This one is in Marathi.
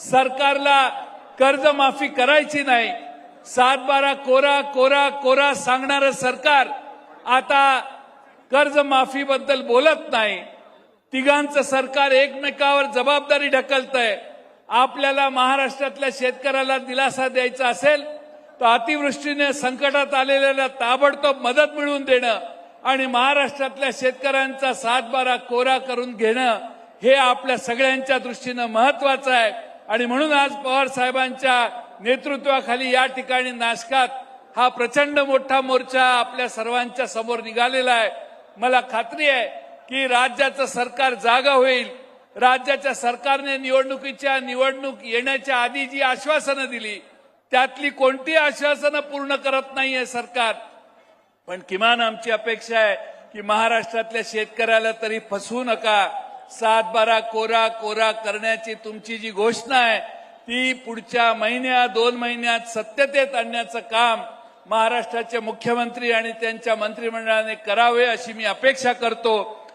सरकारला कर्जमाफी करायची नाही. सात बारा कोरा कोरा कोरा सांगणारं सरकार आता कर्जमाफीबद्दल बोलत नाही. तिघांचं सरकार एकमेकावर जबाबदारी ढकलतंय. आपल्याला महाराष्ट्रातल्या शेतकऱ्याला दिलासा द्यायचा असेल तर अतिवृष्टीने संकटात आलेल्याला ताबडतोब मदत मिळवून देणं आणि महाराष्ट्रातल्या शेतकऱ्यांचा सातबारा कोरा करून घेणं हे आपल्या सगळ्यांच्या दृष्टीनं महत्वाचं आहे. आणि म्हणून आज पवार साहेबांच्या नेतृत्वाखाली या ठिकाणी नाशकात हा प्रचंड मोठा मोर्चा आपल्या सर्वांच्या समोर निघालेला आहे. मला खात्री आहे की राज्याचं सरकार जागा होईल. राज्याच्या सरकारने निवडणुकीच्या निवडणूक येण्याच्या आधी जी आश्वासनं दिली त्यातली कोणती आश्वासनं पूर्ण करत नाहीये सरकार? पण किमान आमची अपेक्षा आहे की महाराष्ट्रातल्या शेतकऱ्याला तरी फसवू नका. सात बारा कोरा कोरा करण्याची तुमची जी घोषणा आहे ती पुढच्या महिन्यात दोन महिन्यात सत्यतेत आणण्याचं काम महाराष्ट्राचे मुख्यमंत्री आणि त्यांच्या मंत्रिमंडळाने करावे अशी मी अपेक्षा करतो.